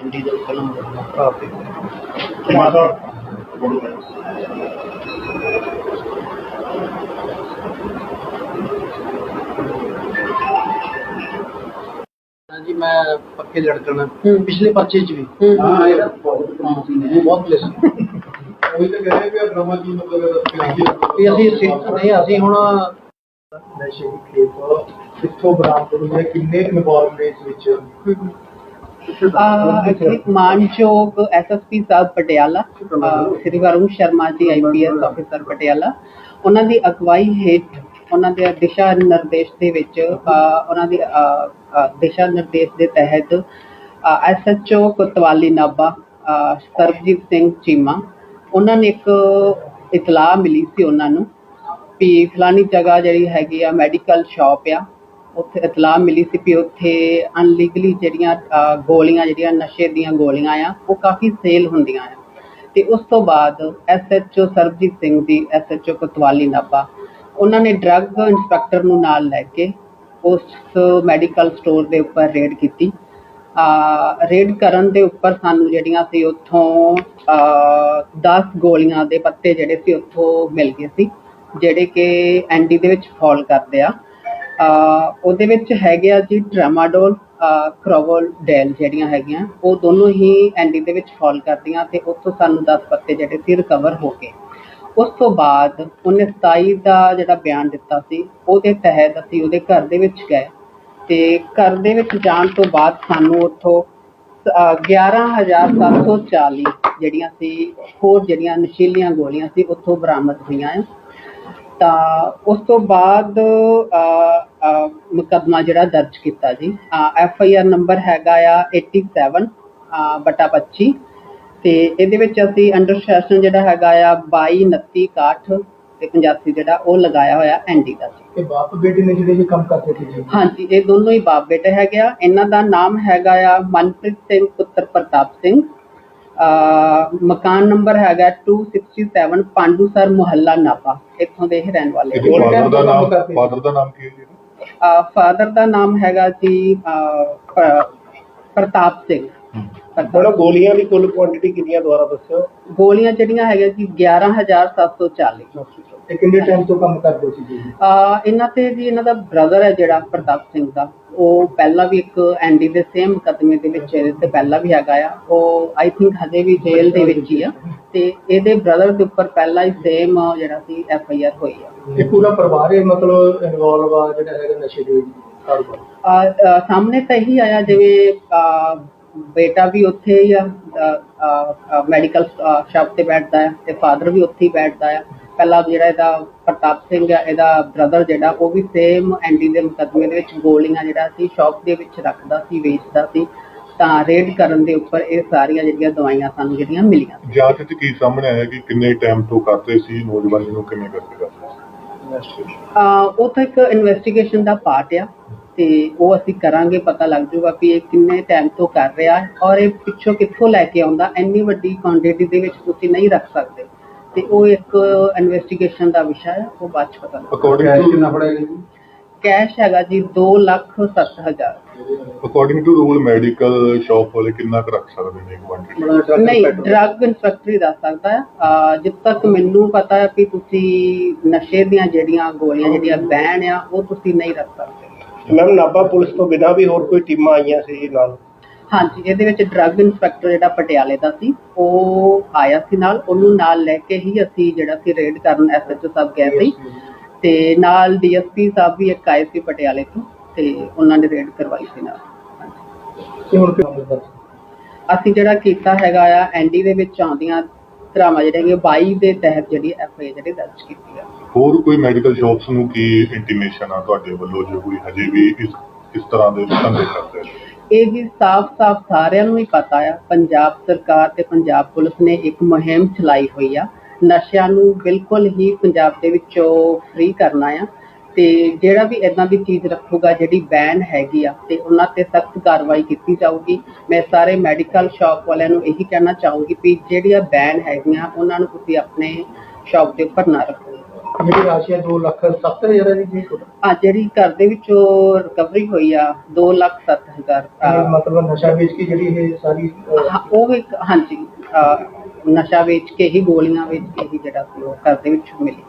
Film ਦਾ ਭਰਾ ਤੇ ਮਾਤਾ ਹਾਂਜੀ ਮੈਂ ਪੱਕੇ ਲੜਕਣ ਪਿਛਲੇ ਪਰਚੇ ਚ ਵੀ। ਹਾਂ। ਇਹ ਬਹੁਤ ਪ੍ਰਮੋਸ਼ਨ ਨੇ। ਬਹੁਤ ਪਲੇਸ ਉਹੀ ਤਾਂ ਕਹਿੰਦੇ ਵੀ ਡਰਾਮਾ ਕੀ ਮਤਲਬ ਵੀ ਅਸੀਂ ਸਿੱਖ ਨਹੀਂ ਅਸੀਂ ਹੁਣ ਨਸ਼ੇ ਦੀ ਖੇਪ ਕਿੱਥੋਂ ਬਰਾਮਦ ਹੋਈ ਹੈ ਕਿੰਨੇ ਇਨਵੋਲਵ ਨੇ ਇਸ ਵਿੱਚ ਐਕਚੁਅਲੀ ਮਾਨਯੋਗ ਐਸਐਸਪੀ ਸਾਹਿਬ ਪਟਿਆਲਾ ਸ੍ਰੀ ਵਰੁਣ ਸ਼ਰਮਾ ਜੀ ਆਈਪੀਐਸ ਅਫਸਰ ਪਟਿਆਲਾ ਉਹਨਾਂ ਦੀ ਅਗਵਾਈ ਹੇਠ ਉਹਨਾਂ ਦੇ ਦਿਸ਼ਾ ਨਿਰਦੇਸ਼ ਦੇ ਵਿੱਚ ਉਹਨਾਂ ਦੀ ਦਿਸ਼ਾ ਨਿਰਦੇਸ਼ ਦੇ ਤਹਿਤ ਐਸਐਚਓ ਕੋਤਵਾਲੀ ਨਾਭਾ ਸਰਬਜੀਤ ਸਿੰਘ ਚੀਮਾ ਉਹਨਾਂ ਨੇ ਇੱਕ ਇਤਲਾਹ ਮਿਲੀ ਸੀ ਉਹਨਾਂ ਨੂੰ ਵੀ ਫਲਾਨੀ ਜਗ੍ਹਾ ਜਿਹੜੀ ਹੈਗੀ ਆ ਮੈਡੀਕਲ ਸ਼ਾਪ ਆ ਉੱਥੇ ਇਤਲਾਹ ਮਿਲੀ ਸੀ ਵੀ ਉੱਥੇ ਅਨਲੀਗਲੀ ਜਿਹੜੀਆਂ ਅਹ, ਗੋਲੀਆਂ ਜਿਹੜੀਆਂ ਨਸ਼ੇ ਦੀਆਂ ਗੋਲੀਆਂ ਆ ਉਹ ਕਾਫੀ ਸੇਲ ਹੁੰਦੀਆਂ ਆ। ਤੇ ਉਸ ਤੋਂ ਬਾਅਦ ਐਸਐਚਓ ਸਰਬਜੀਤ ਸਿੰਘ ਦੀ ਐਸਐਚਓ ਕੋਤਵਾਲੀ ਨਾਭਾ ਉਹਨਾਂ ਨੇ ਡਰੱਗ ਇੰਸਪੈਕਟਰ ਨੂੰ ਨਾਲ ਲੈ ਕੇ ਉਸ ਮੈਡੀਕਲ ਸਟੋਰ ਦੇ ਉੱਪਰ ਰੇਡ ਕੀਤੀ। ਆ ਰੇਡ ਕਰਨ ਦੇ ਉੱਪਰ ਸਾਨੂੰ ਜਿਹੜੀਆਂ ਸੀ ਉੱਥੋਂ ਅ 10 ਗੋਲੀਆਂ ਦੇ ਪੱਤੇ ਜਿਹੜੇ ਸੀ ਉੱਥੋਂ ਮਿਲ ਗਏ ਸੀ ਜਿਹੜੇ ਕਿ ਐਨਡੀ ਦੇ ਵਿੱਚ ਫਾਲ ਕਰਦੇ ਆ। ਉਹਦੇ ਵਿੱਚ ਹੈਗੇ ਆ ਜੀ ਟ੍ਰਾਮਾਡੋਲ ਕ੍ਰੋਵਲ ਡੈਲ ਜਿਹੜੀਆਂ ਹੈਗੀਆਂ ਉਹ ਦੋਨੋਂ ਹੀ ਐਨਡੀ ਦੇ ਵਿੱਚ ਫਾਲ ਕਰਦੀਆਂ ਤੇ ਉੱਥੋਂ ਸਾਨੂੰ 10 ਪੱਤੇ ਜਿਹੜੇ ਸੀ ਰਿਕਵਰ ਹੋ ਗਏ। ਉਸ ਤੋਂ ਬਾਅਦ ਉਹਨੇ 27 ਦਾ ਜਿਹੜਾ ਬਿਆਨ ਦਿੱਤਾ ਸੀ ਉਹਦੇ ਤਹਿਤ ਅਸੀਂ ਉਹਦੇ ਘਰ ਦੇ ਵਿੱਚ ਗਏ ਤੇ ਘਰ ਦੇ ਵਿੱਚ ਜਾਣ ਤੋਂ ਬਾਅਦ ਸਾਨੂੰ ਉੱਥੋਂ ਅਹ, 11740 ਜਿਹੜੀਆਂ ਸੀ ਹੋਰ ਜਿਹੜੀਆਂ ਨਸ਼ੀਲੀਆਂ ਗੋਲੀਆਂ ਸੀ ਉੱਥੋਂ ਬਰਾਮਦ ਹੋਈਆਂ ਆ। ਤਾਂ ਉਸ ਤੋਂ ਬਾਅਦ ਅਹ, ਮੁਕੱਦਮਾ ਜਿਹੜਾ ਦਰਜ ਕੀਤਾ ਜੀ। ਐਫ ਆਈ ਆਰ ਨੰਬਰ ਹੈਗਾ ਆ 87 ਅਹ, ਬਟਾ 25 ਤੇ ਇਹਦੇ ਵਿੱਚ ਅਸੀਂ ਅੰਡਰ ਸੈਸ਼ਨ ਜਿਹੜਾ ਹੈਗਾ ਆ 22 29 61 ਤੇ 85 ਜਿਹੜਾ ਉਹ ਲਗਾਇਆ ਹੋਇਆ ਐਨਡੀ ਦਾ ਜੀ। ਤੇ ਬਾਪ ਬੇਟੇ ਨੇ ਜਿਹੜੇ ਇਹ ਕੰਮ ਕਰਦੇ ਸੀ ਜੀ? ਹਾਂਜੀ ਇਹ ਦੋਨੋਂ ਹੀ ਬਾਪ ਬੇਟੇ ਹੈਗੇ ਆ। ਇਹਨਾਂ ਦਾ ਨਾਮ ਹੈਗਾ ਆ ਮਨਪ੍ਰੀਤ ਸਿੰਘ ਪੁੱਤਰ ਪ੍ਰਤਾਪ ਸਿੰਘ। ਮਕਾਨ ਨੰਬਰ ਹੈਗਾ 267 ਪਾਂਡੂਸਰ ਮੁਹੱਲਾ ਨਾਪਾ ਇੱਥੋਂ ਦੇ ਹੀ ਰਹਿਣ ਵਾਲੇ। ਫਾਦਰ ਦਾ ਨਾਮ ਫਾਦਰ ਦਾ ਨਾਮ ਕੀ ਹੈ ਫਾਦਰ ਦਾ ਨਾਮ ਹੈਗਾ ਜੀ ਅਹ, ਪ੍ਰਤਾਪ ਸਿੰਘ। ਪ੍ਰਤਾਪ- ਗੋਲੀਆਂ ਦੀ ਕੁੱਲ ਕੁਆਂਟੀਟੀ ਕਿੰਨੀਆਂ ਦੁਆਰਾ ਦੱਸਿਓ? ਗੋਲੀਆਂ ਜਿਹੜੀਆਂ ਹੈਗੀਆਂ ਜੀ 11740 ਇਹ ਕਿੰਨੇ ਟਾਈਮ ਤੋਂ ਕੰਮ ਕਰਦੇ ਸੀ ਜੀ ਆ ਇਹਨਾਂ ਤੇ ਜੀ ਇਹਨਾਂ ਦਾ ਬ੍ਰਦਰ ਹੈ ਜਿਹੜਾ ਪ੍ਰਤਾਪ ਸਿੰਘ ਦਾ। ਉਹ ਪਹਿਲਾਂ ਵੀ ਇੱਕ ਐਨਡੀ ਦੇ ਸੇਮ ਮੁਕੱਦਮੇ ਦੇ ਵਿੱਚ ਇਹਦੇ ਤੇ ਪਹਿਲਾਂ ਵੀ ਹੈਗਾ ਆ। ਉਹ ਆਈ ਥਿੰਕ ਹਜੇ ਵੀ ਜੇਲ੍ਹ ਦੇ ਵਿੱਚ ਹੀ ਆ। ਤੇ ਇਹਦੇ ਬ੍ਰਦਰ ਦੇ ਉੱਪਰ ਪਹਿਲਾਂ ਹੀ ਸੇਮ ਜਿਹੜਾ ਸੀ ਐਫ ਆਈ ਆਰ ਹੋਈ ਆ। ਇਹ ਪੂਰਾ ਪਰਿਵਾਰ ਹੀ ਮਤਲਬ ਇਨਵੋਲਵ ਆ ਜਿਹੜਾ ਹੈਗਾ ਨਸ਼ੇ ਦੇ ਕਾਰੋਬਾਰ। ਸਾਹਮਣੇ ਤਾਂ ਇਹੀ ਆਇਆ ਜਿਵੇਂ ਬੇਟਾ ਵੀ ਉੱਥੇ ਹੀ ਆ ਮੈਡੀਕਲ ਸ਼ਾਪ ਤੇ ਬੈਠਦਾ ਹੈ ਤੇ ਫਾਦਰ ਵੀ ਉੱਥੇ ਹੀ ਬੈਠਦਾ ਆ ਪਹਿਲਾਂ ਜਿਹੜਾ ਇਹਦਾ ਪ੍ਰਤਾਪ ਸਿੰਘ ਆ ਇਹਦਾ ਬ੍ਰਦਰ ਜਿਹੜਾ ਉਹ ਵੀ ਸੇਮ ਐਨਡੀ ਦੇ ਮੁਕੱਦਮੇ ਦੇ ਵਿੱਚ ਗੋਲੀਆਂ ਜਿਹੜਾ ਸੀ ਸ਼ਾਪ ਦੇ ਵਿੱਚ ਰੱਖਦਾ ਸੀ ਵੇਚਦਾ ਸੀ। ਤਾਂ ਰੇਡ ਕਰਨ ਦੇ ਉੱਪਰ ਇਹ ਸਾਰੀਆਂ ਜਿਹੜੀਆਂ ਦਵਾਈਆਂ ਸਾਨੂੰ ਜਿਹੜੀਆਂ ਮਿਲੀਆਂ। ਜਾਂਚ ਚ ਕੀ ਸਾਹਮਣੇ ਆਇਆ ਕਿ ਕਿੰਨੇ ਟਾਈਮ ਤੋਂ ਕਰਦੇ ਸੀ ਨੌਜਵਾਨੀ ਨੂੰ ਕਿਵੇਂ ਕਰਦੇ ਸੀ? ਆ ਉਹ ਤਾਂ ਇੱਕ ਇਨਵੈਸਟੀਗੇਸ਼ਨ ਦਾ ਪਾਰਟ ਆ। ਤੇ ਉਹ ਅਸੀਂ ਕਰਾਂਗੇ ਪਤਾ ਲੱਗ ਜਾਊਗਾ ਕਿ ਇਹ ਕਿੰਨੇ ਟਾਈਮ ਤੋਂ ਕਰ ਰਿਹਾ ਹੈ ਔਰ ਇਹ ਪਿੱਛੋਂ ਕਿੱਥੋਂ ਲੈ ਕੇ ਆਉਂਦਾ। ਇੰਨੀ ਵੱਡੀ ਕੁਆਂਟੀਟੀ ਦੇ ਵਿੱਚ ਤੁਸੀਂ ਨਹੀਂ ਰੱਖ ਸਕਦੇ। ਤੇ ਉਹ ਇੱਕ ਇਨਵੈਸਟੀਗੇਸ਼ਨ ਦਾ ਵਿਸ਼ਾ ਹੈ ਉਹ ਬਾਅਦ ਚ ਪਤਾ ਲੱਗ। ਅਕੋਰਡਿੰਗ ਟੂ ਕਿੰਨਾ ਪੜੇਗਾ ਜੀ? ਕੈਸ਼ ਹੈਗਾ ਜੀ 2 lakh 7000 according to rule medical shop ਵਾਲੇ ਕਿੰਨਾ ਕੁ ਰੱਖ ਸਕਦੇ ਨੇ ਕੁਆਂਟੀਟੀ ਨਹੀਂ ਡਰੱਗ ਇਨਸਪੈਕਟਰ ਹੀ ਦੱਸ ਸਕਦਾ ਹੈ। ਜਿੱਦ ਤੱਕ ਮੈਨੂੰ ਪਤਾ ਹੈ ਕਿ ਤੁਸੀਂ ਨਸ਼ੇ ਦੀਆਂ ਜਿਹੜੀਆਂ ਗੋਲੀਆਂ ਜਿਹੜੀਆਂ ਬੈਨ ਆ ਉਹ ਤੁਸੀਂ ਨਹੀਂ ਰੱਖ ਸਕਦੇ। ਮੈਮ ਨਾਭਾ ਪੁਲਿਸ ਤੋਂ ਬਿਨਾਂ ਵੀ ਹੋਰ ਕੋਈ ਟੀਮਾਂ ਆਈਆਂ ਸੀ ਜੀ ਨਾਲ? ਹਾਂਜੀ ਇਹਦੇ ਵਿੱਚ ਡਰੱਗ ਇਨਸਪੈਕਟਰ ਜਿਹੜਾ ਪਟਿਆਲੇ ਦਾ ਸੀ ਉਹ ਆਇਆ ਸੀ ਨਾਲ। ਉਹਨੂੰ ਨਾਲ ਲੈ ਕੇ ਹੀ ਅਸੀਂ ਜਿਹੜਾ ਸੀ ਰੇਡ ਕਰਨ ਐਸਐਚਓ ਸਾਹਿਬ ਗਏ ਸੀ। ਤੇ ਨਾਲ ਡੀਐਸਪੀ ਸਾਹਿਬ ਵੀ ਇੱਕ ਆਏ ਸੀ ਪਟਿਆਲੇ ਤੋਂ ਤੇ ਉਹਨਾਂ ਨੇ ਰੇਡ ਕਰਵਾਈ ਸੀ ਨਾਲ। ਤੇ ਹੁਣ ਅਸੀਂ ਜਿਹੜਾ ਕੀਤਾ ਹੈਗਾ ਆ ਐਨਡੀ ਦੇ ਵਿੱਚ ਆਉਂਦੀਆਂ ਧਰਾਵਾਂ ਜਿਹੜੀਆਂ 22 ਦੇ ਤਹਿਤ ਜਿਹੜੀ ਐਫਆਈ ਜਿਹੜੀ ਦਰਜ ਕੀਤੀ ਆ। ਹੋਰ ਕੋਈ ਮੈਡੀਕਲ ਸ਼ਾਪਸ ਨੂੰ ਕੀ ਇੰਟੀਮੇਸ਼ਨ ਆ ਤੁਹਾਡੇ ਵੱਲੋਂ ਜੋ ਕੋਈ ਹਜੇ ਵੀ ਇਸ ਇਸ ਤਰ੍ਹਾਂ ਦੇ ਧੰਦੇ ਕਰਦੇ ਨੇ ਇਹ ਜੀ ਸਾਫ਼-ਸਾਫ਼ ਸਾਰਿਆਂ ਨੂੰ ਹੀ ਪਤਾ ਆ ਪੰਜਾਬ ਸਰਕਾਰ ਤੇ ਪੰਜਾਬ ਪੁਲਿਸ ਨੇ ਇੱਕ ਮੁਹਿੰਮ ਚਲਾਈ ਹੋਈ ਆ। ਨਸ਼ਿਆਂ ਨੂੰ ਬਿਲਕੁਲ ਹੀ ਪੰਜਾਬ ਦੇ ਵਿੱਚੋਂ ਫ੍ਰੀ ਕਰਨਾ ਆ। ਤੇ ਜਿਹੜਾ ਵੀ ਇਦਾਂ ਦੀ ਚੀਜ਼ ਰੱਖੂਗਾ ਜਿਹੜੀ ਬੈਨ ਹੈਗੀ ਆ ਤੇ ਉਹਨਾਂ ਤੇ ਸਖਤ ਕਾਰਵਾਈ ਕੀਤੀ ਜਾਊਗੀ। ਮੈਂ ਸਾਰੇ ਮੈਡੀਕਲ ਸ਼ਾਪ ਵਾਲਿਆਂ ਨੂੰ ਇਹੀ ਕਹਿਣਾ ਚਾਹੂੰਗੀ ਵੀ ਜਿਹੜੀਆਂ ਬੈਨ ਹੈਗੀਆਂ ਉਹਨਾਂ ਨੂੰ ਤੁਸੀਂ ਆਪਣੇ ਸ਼ਾਪ ਦੇ ਉੱਪਰ ਨਾ ਰੱਖੋ। ਜਿਹੜੀ ਰਾਸ਼ੀ ਹੈ 2 ਲੱਖ 70 ਹਜ਼ਾਰ ਦੀ ਜੀ? ਆ ਜਿਹੜੀ ਘਰ ਦੇ ਵਿੱਚੋਂ ਰਿਕਵਰੀ ਹੋਈ ਆ 2 ਲੱਖ ਸੱਤ ਹਜ਼ਾਰ। ਇਹ ਅਹ, ਮਤਲਬ ਨਸ਼ਾ ਵੇਚ ਕੇ ਜਿਹੜੀ ਇਹ ਸਾਰੀ ਉਹ ਇੱਕ ਹਾਂਜੀ ਨਸ਼ਾ ਵੇਚ ਕੇ ਹੀ ਗੋਲੀਆਂ ਵੇਚ ਕੇ ਹੀ ਜਿਹੜਾ ਘਰ ਦੇ ਵਿੱਚ ਮਿਲੀ